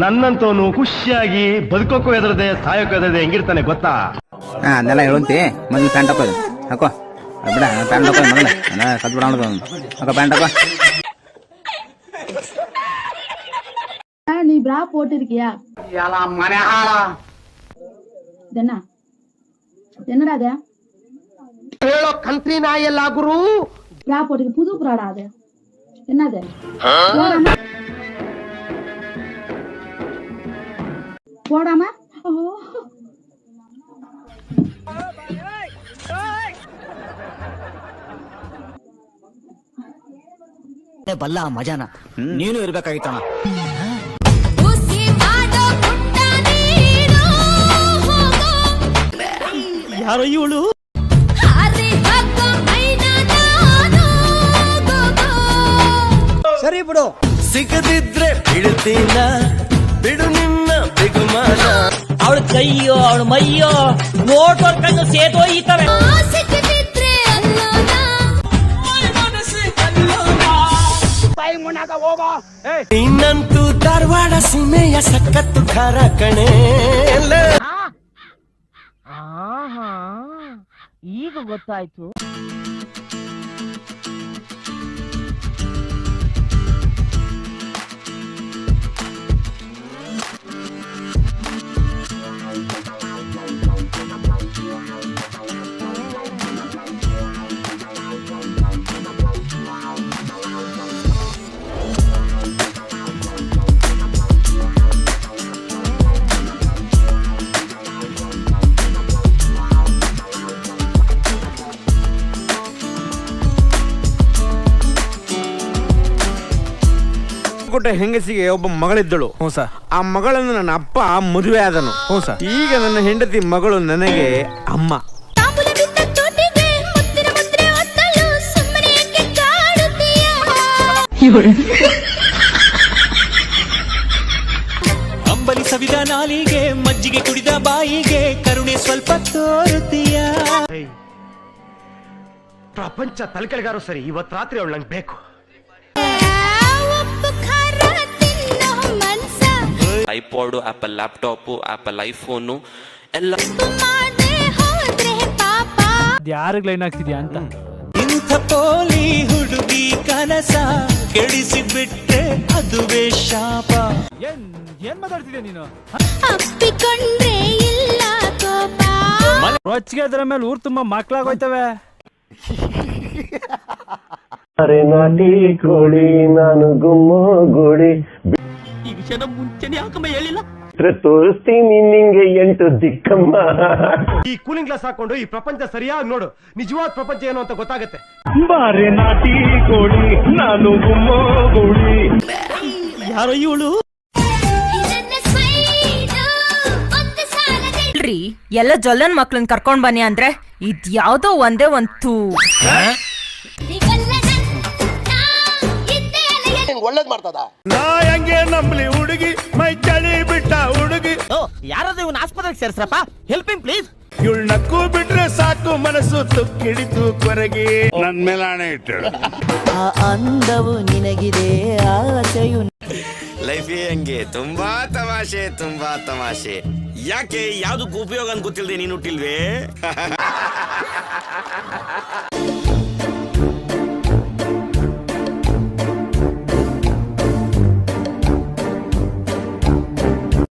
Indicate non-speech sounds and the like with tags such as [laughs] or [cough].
ನನ್ನಂತವನು ಖುಷಿಯಾಗಿ ಬದುಕೋಕ್ಕೂ ಎದರದೆ ಸಾಯೋಕ್ಕೂ ಎದರದೆ ಹೆಂಗಿರ್ತಾನೆ ಗೊತ್ತಾ ಹಾ ಅದನ್ನೆಲ್ಲ ಹೇಳುವಂತಿ ಮೊದಲು ಪ್ಯಾಂಟ್ ಹಾಕೋ ಹಾಕೋ ಅದ್ ಬಿಡ ಪ್ಯಾಂಟ್ ಹಾಕೋ ಮೊದಲ ಕತ್ ಬಿಡ ಅನ್ನೋದು ಹಾಕೋ ಪ್ಯಾಂಟ್ ಹಾಕೋ நீ பிரா போட்டிருக்கியா இது என்ன என்னடா அது ಹೇಳೋ ಕಂತ್ರಿ ನಾಯಿ ಎಲ್ಲ ಗುರು பிரா போட்டிருக்கு புது ப்ராடா அது என்னது போடாம போடாம ஓ. ಬಲ್ಲ ಆ ಮಜಾನ ನೀನು ಇರ್ಬೇಕಾಗಿತ್ತಣ ಉಸಿ ಮಾಡೋ ಪುಟ್ಟ ನೀನು ಯಾರೋ ಇವಳು ಹಾರಿ ಹಾಕೋ ಮೈನ ನಾನು ಗೋ ಸರಿ ಬಿಡು ಸಿಗದಿದ್ರೆ ಬಿಡ್ತೀನ ಬಿಡು ನಿನ್ನ ಬಿಗುಮಾನ ಅವಳ ಕೈಯೋ ಅವಳ ಮೈಯೋ ನೋಡ್ಕೊಂಡು ಸೇತೋಯ್ತವೆ ಸಿಕ್ಕಿದ್ರೆ ಅಲ್ಲೋನ ಇನ್ನಂತೂ ಧಾರವಾಡ ಸೀಮೆಯ ಸಖತ್ತು ಖಾರ ಕಣೆ. ಈಗ ಗೊತ್ತಾಯ್ತು. ಕೊಟ್ಟ ಹೆಂಗಸಿಗೆ ಒಬ್ಬ ಮಗಳಿದ್ದಳು. ಹ್ಞೂ ಸರ್. ಆ ಮಗಳನ್ನು ನನ್ನ ಅಪ್ಪ ಮದುವೆ ಆದನು. ಹ್ಞೂ ಸರ್. ಈಗ ನನ್ನ ಹೆಂಡತಿ ಮಗಳು ನನಗೆ ಅಮ್ಮ. ಅಂಬಲಿ ಸವಿದ ನಾಲಿಗೆ ಮಜ್ಜಿಗೆ ಕುಡಿದ ಬಾಯಿಗೆ ಕರುಣೆ ಸ್ವಲ್ಪ ತೋರುತ್ತೀಯ? ಪ್ರಪಂಚ ತಲೆಕೆಳಗಾರು ಸರಿ ಇವತ್ತು ರಾತ್ರಿ ಅವಳು ನಂಗೆ ಬೇಕು. IPod Apple laptop Apple iPhone ಎಲ್ಲ. ಯಾರಿಗ್ ಲೈನ್ ಆಗ್ತಿದ್ಯಾ ಅಂತ? ಇಂಥ ಪೋಲಿ ಹುಡುಗಿ ಕನಸ ಕೆಡಿಸಿ ಬಿಟ್ರೆ ಅದುವೇ ಶಾಪ. ಏನ್ ಏನ್ ಮಾತಾಡ್ತಿದ್ಯಾ ನೀನು? ಅಪ್ಪಿಕೊಂಡ್ರೆ ಇಲ್ಲ ಕೋಪ. ರೊಚ್ಚಿಗೆ ಅದ್ರ ಮೇಲೆ ಊರ್ ತುಂಬಾ ಮಕ್ಳಾಗೋಯ್ತವೆ. ಅರೆ ನಾಟಿ ಕೋಳಿ ನಾನು ಗುಮ್ಮ ಗೋಳಿ. ಈ ವಿಷಯನ ಮುಂಚೆನೆ ಯಾಕಮ್ಮ ಹೇಳಿಲ್ಲ? ತೋರಿಸ್ತೀನಿ ನಿಂಗೆ ಎಂಟು ದಿಕ್ಕಮ್ಮ. ಈ ಕೂಲಿಂಗ್ ಗ್ಲಾಸ್ ಹಾಕೊಂಡು ಈ ಪ್ರಪಂಚ ಸರಿಯಾಗಿ ನೋಡು. ನಿಜವಾದ ಪ್ರಪಂಚ ಏನು ಅಂತ ಗೊತ್ತಾಗತ್ತೆ. ಬಾರೆ ನಾಟಿ ಕೋಳಿ ನಾನು ಗುಮ್ಮ ಗೋಳಿ ಯಾರೋ ಇವಳು? ಎಲ್ಲ ಜೊಲ್ಲನ್ ಮಕ್ಳನ್ ಕರ್ಕೊಂಡ್ ಬನ್ನಿ ಅಂದ್ರೆ ಇದ್ ಯಾವ್ದೋ ಒಂದೇ ಒಂದ್ ಒಳ್ಳೇದ್ ಮಾಡ್ತದ? ನಾ ಹೆಂಗೆ ನಂಬ್ಲಿ ಹುಡುಗಿ ಮೈ ಚಳಿ ಬಿಟ್ಟ ಹುಡುಗಿ. ಯಾರಾದ್ರೂ ಇವನ್ ಆಸ್ಪತ್ರೆಗೆ ಸೇರ್ಸ್ರಪ್ಪ? ಹೆಲ್ಪಿಂಗ್ ಪ್ಲೀಸ್ ಇವಳು ನಕ್ಕು ಬಿಟ್ರೆ ಸಾಕು ಮನಸ್ಸು ತುಕ್ಕಿಡಿತು ಕೊರಗಿ. ನನ್ ಮೇಲೆ ಹಣೆ ಇಟ್ಟಳು ಆ ಅಂದವು ನಿನಗಿದೆ ಆಸೆಯು ಲೈಫ್ ಹಂಗೆ ತುಂಬಾ ತಮಾಷೆ ತುಂಬಾ ತಮಾಷೆ. ಯಾಕೆ ಯಾವ್ದಕ್ಕೂ ಉಪಯೋಗ ಅಂತ ಗೊತ್ತಿಲ್ಲದೆ ನೀನು ಹುಟ್ಟಿಲ್ವೇ? [laughs]